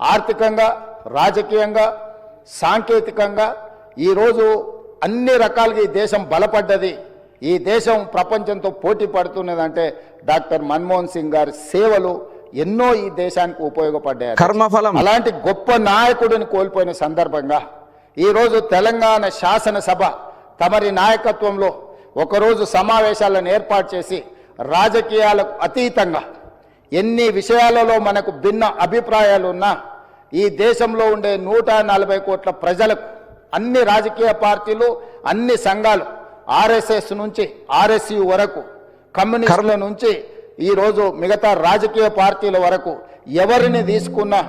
ఆర్థికంగా రాజకీయంగా సాంకేతికంగా ఈరోజు అన్ని రకాలుగా ఈ దేశం బలపడ్డది. ఈ దేశం ప్రపంచంతో పోటీ పడుతున్నదంటే డాక్టర్ మన్మోహన్ సింగ్ గారి సేవలు ఎన్నో ఈ దేశానికి ఉపయోగపడ్డాయి. కర్మఫలం. అలాంటి గొప్ప నాయకుడిని కోల్పోయిన సందర్భంగా ఈరోజు తెలంగాణ శాసనసభ తమరి నాయకత్వంలో ఒకరోజు సమావేశాలను ఏర్పాటు చేసి రాజకీయాలకు అతీతంగా ఎన్ని విషయాలలో మనకు భిన్న అభిప్రాయాలు ఉన్నా ఈ దేశంలో ఉండే నూట నలభై కోట్ల ప్రజలకు అన్ని రాజకీయ పార్టీలు అన్ని సంఘాలు ఆర్ఎస్ఎస్ నుంచి ఆర్ఎస్యు వరకు కమ్యూనిస్టుల నుంచి ఈరోజు మిగతా రాజకీయ పార్టీల వరకు ఎవరిని తీసుకున్నా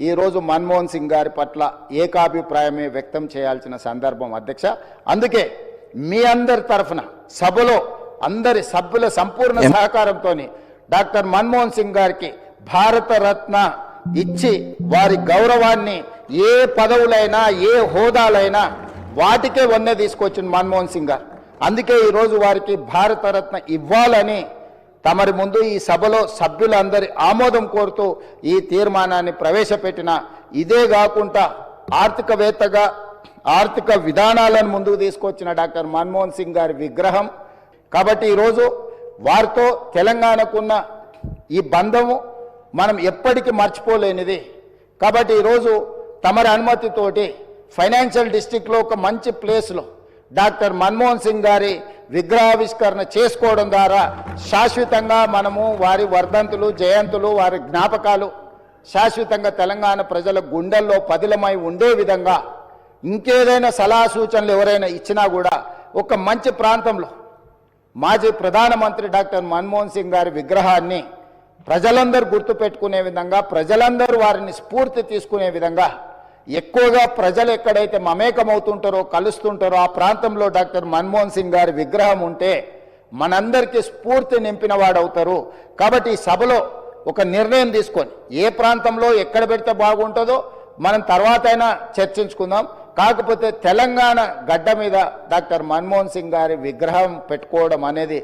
ఈరోజు మన్మోహన్ సింగ్ గారి పట్ల ఏకాభిప్రాయమే వ్యక్తం చేయాల్సిన సందర్భం అధ్యక్ష. అందుకే మీ అందరి తరఫున సభలో అందరి సభ్యుల సంపూర్ణ సహకారంతో డాక్టర్ మన్మోహన్ సింగ్ గారికి భారతరత్న ఇచ్చి వారి గౌరవాన్ని ఏ పదవులైనా ఏ హోదాలైనా వాటికే వన్నె తీసుకొచ్చిన మన్మోహన్ సింగ్ గారు. అందుకే ఈరోజు వారికి భారతరత్న ఇవ్వాలని తమరి ముందు ఈ సభలో సభ్యులందరి ఆమోదం కోరుతూ ఈ తీర్మానాన్ని ప్రవేశపెట్టిన ఇదే కాకుండా ఆర్థికవేత్తగా ఆర్థిక విధానాలను ముందుకు తీసుకొచ్చిన డాక్టర్ మన్మోహన్ సింగ్ గారి విగ్రహం. కాబట్టి ఈరోజు వారితో తెలంగాణకున్న ఈ బంధము మనం ఎప్పటికీ మర్చిపోలేనిది. కాబట్టి ఈరోజు తమరి అనుమతితోటి ఫైనాన్షియల్ డిస్టిక్లో ఒక మంచి ప్లేస్లో డాక్టర్ మన్మోహన్ సింగ్ గారి విగ్రహావిష్కరణ చేసుకోవడం ద్వారా శాశ్వతంగా మనము వారి వర్ధంతులు జయంతులు వారి జ్ఞాపకాలు శాశ్వతంగా తెలంగాణ ప్రజల గుండెల్లో పదిలమై ఉండే విధంగా ఇంకేదైనా సలహా సూచనలు ఎవరైనా ఇచ్చినా కూడా ఒక మంచి ప్రాంతంలో మాజీ ప్రధానమంత్రి డాక్టర్ మన్మోహన్ సింగ్ గారి విగ్రహాన్ని ప్రజలందరూ గుర్తుపెట్టుకునే విధంగా ప్రజలందరూ వారిని స్ఫూర్తి తీసుకునే విధంగా ఎక్కువగా ప్రజలు ఎక్కడైతే మమేకమవుతుంటారో కలుస్తుంటారో ఆ ప్రాంతంలో డాక్టర్ మన్మోహన్ సింగ్ గారి విగ్రహం ఉంటే మనందరికీ స్ఫూర్తి నింపిన వాడవుతారు. కాబట్టి ఈ సభలో ఒక నిర్ణయం తీసుకొని ఏ ప్రాంతంలో ఎక్కడ పెడితే బాగుంటుందో మనం తర్వాత అయినా చర్చించుకుందాం. కాకపోతే తెలంగాణ గడ్డ మీద డాక్టర్ మన్మోహన్ సింగ్ గారి విగ్రహం పెట్టుకోవడం అనేది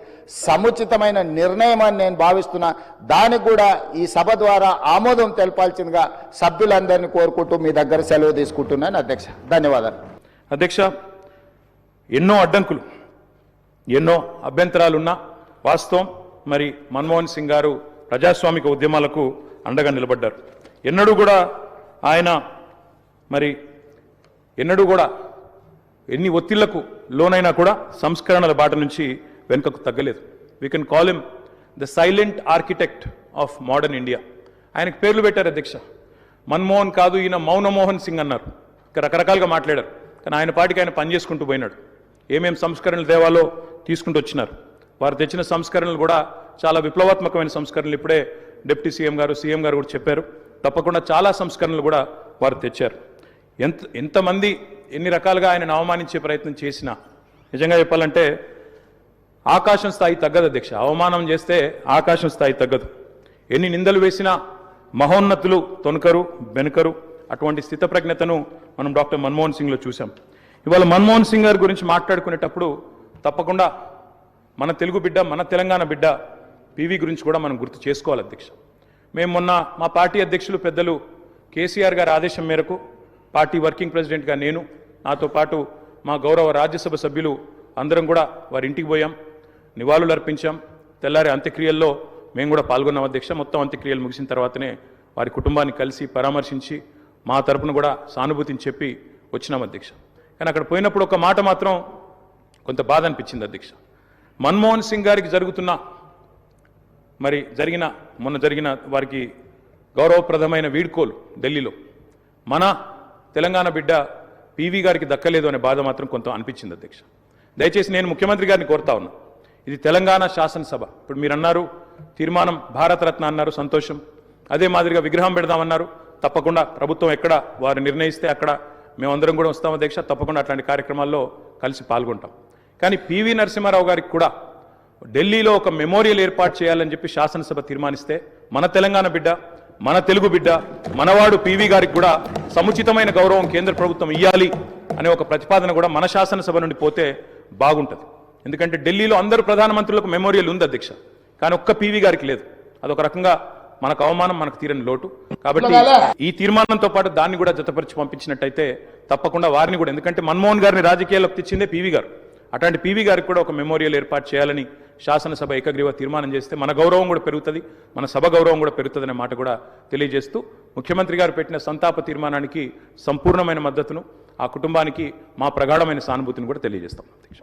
సముచితమైన నిర్ణయం అని నేను భావిస్తున్నా. దానికి కూడా ఈ సభ ద్వారా ఆమోదం తెలపాల్సిందిగా సభ్యులందరినీ కోరుకుంటూ మీ దగ్గర సెలవు తీసుకుంటున్నాను. అధ్యక్ష ధన్యవాదాలు. అధ్యక్ష ఎన్నో అడ్డంకులు ఎన్నో అభ్యంతరాలున్నా వాస్తవం మరి మన్మోహన్ సింగ్ గారు ప్రజాస్వామిక ఉద్యమాలకు అండగా నిలబడ్డారు. ఎన్నడూ కూడా ఆయన మరి ఎన్నడూ కూడా ఎన్ని ఒత్తిళ్ళకు లోనైనా కూడా సంస్కరణల బాట నుంచి వెనుకకు తగ్గలేదు. We can call him the silent architect of modern India ఆయనకు పేర్లు పెట్టారు అధ్యక్ష. మన్మోహన్ కాదు ఈయన మౌనమోహన్ సింగ్ అన్నారు. రకరకాలుగా మాట్లాడారు. కానీ ఆయన పాటికి ఆయన పని చేసుకుంటూ పోయినాడు. ఏమేం సంస్కరణలు దేవాలో తీసుకుంటూ వచ్చినారు. వారు తెచ్చిన సంస్కరణలు కూడా చాలా విప్లవాత్మకమైన సంస్కరణలు. ఇప్పుడే డిప్యూటీ సీఎం గారు సీఎం గారు కూడా చెప్పారు. తప్పకుండా చాలా సంస్కరణలు కూడా వారు తెచ్చారు. ఎంత ఎంతమంది ఎన్ని రకాలుగా ఆయనను అవమానించే ప్రయత్నం చేసినా నిజంగా చెప్పాలంటే ఆకాశం స్థాయి తగ్గదు అధ్యక్ష. అవమానం చేస్తే ఆకాశం స్థాయి తగ్గదు. ఎన్ని నిందలు వేసినా మహోన్నతులు తొనకరు బెనకరు అటువంటి స్థితప్రజ్ఞతను మనం డాక్టర్ మన్మోహన్ సింగ్లో చూసాం ఇవాళ మన్మోహన్ సింగ్ గారి గురించి మాట్లాడుకునేటప్పుడు తప్పకుండా మన తెలుగు బిడ్డ మన తెలంగాణ బిడ్డ పీవీ గురించి కూడా మనం గుర్తు చేసుకోవాలి అధ్యక్ష. మేము మొన్న మా పార్టీ అధ్యక్షులు పెద్దలు కేసీఆర్ గారి ఆదేశం మేరకు పార్టీ వర్కింగ్ ప్రెసిడెంట్గా నేను నాతో పాటు మా గౌరవ రాజ్యసభ సభ్యులు అందరం కూడా వారి ఇంటికి పోయాం నివాళులు అర్పించాం. తెల్లారి అంత్యక్రియల్లో మేము కూడా పాల్గొన్నాం. అధ్యక్ష మొత్తం అంత్యక్రియలు ముగిసిన తర్వాతనే వారి కుటుంబాన్ని కలిసి పరామర్శించి మా తరపున కూడా సానుభూతిని చెప్పి వచ్చినాం అధ్యక్ష. కానీ అక్కడ పోయినప్పుడు ఒక మాట మాత్రం కొంత బాధ అనిపించింది అధ్యక్ష. మన్మోహన్ సింగ్ గారికి జరుగుతున్న మరి జరిగిన మొన్న జరిగిన వారికి గౌరవప్రదమైన వీడ్కోలు ఢిల్లీలో. మన తెలంగాణ బిడ్డ పీవీ గారికి దక్కలేదు అనే బాధ మాత్రం కొంత అనిపించింది అధ్యక్ష. దయచేసి నేను ముఖ్యమంత్రి గారిని కోరుతా ఉన్నా. ఇది తెలంగాణ శాసనసభ. ఇప్పుడు మీరు అన్నారు తీర్మానం భారతరత్న అన్నారు సంతోషం. అదే మాదిరిగా విగ్రహం పెడదామన్నారు. తప్పకుండా ప్రభుత్వం ఎక్కడ వారు నిర్ణయిస్తే అక్కడ. మేమందరం కూడా వస్తాం అధ్యక్ష తప్పకుండా అట్లాంటి కార్యక్రమాల్లో కలిసి పాల్గొంటాం. కానీ పివి నరసింహారావు గారికి కూడా ఢిల్లీలో ఒక మెమోరియల్ ఏర్పాటు చేయాలని చెప్పి శాసనసభ తీర్మానిస్తే మన తెలంగాణ బిడ్డ మన తెలుగు బిడ్డ మనవాడు పివి గారికి కూడా సముచితమైన గౌరవం కేంద్ర ప్రభుత్వం ఇవ్వాలి అనే ఒక ప్రతిపాదన కూడా మన శాసనసభ నుండి పోతే బాగుంటుంది. ఎందుకంటే ఢిల్లీలో అందరూ ప్రధానమంత్రులకు మెమోరియల్ ఉంది అధ్యక్ష. కానీ ఒక్క పివి గారికి లేదు. అదొక రకంగా మనకు అవమానం మనకు తీరని లోటు. కాబట్టి ఈ తీర్మానంతో పాటు దాన్ని కూడా జతపరిచి పంపించినట్టయితే తప్పకుండా వారిని కూడా ఎందుకంటే మన్మోహన్ గారిని రాజకీయాల్లోకి తెచ్చిందే పీవీ గారు. అటువంటి పీవీ గారికి కూడా ఒక మెమోరియల్ ఏర్పాటు చేయాలని శాసనసభ ఏకగ్రీవ తీర్మానం చేస్తే మన గౌరవం కూడా పెరుగుతుంది మన సభ గౌరవం కూడా పెరుగుతుందనే మాట కూడా తెలియజేస్తూ ముఖ్యమంత్రి గారు పెట్టిన సంతాప తీర్మానానికి సంపూర్ణమైన మద్దతును ఆ కుటుంబానికి మా ప్రగాఢమైన సానుభూతిని కూడా తెలియజేస్తాం. అధ్యక్ష.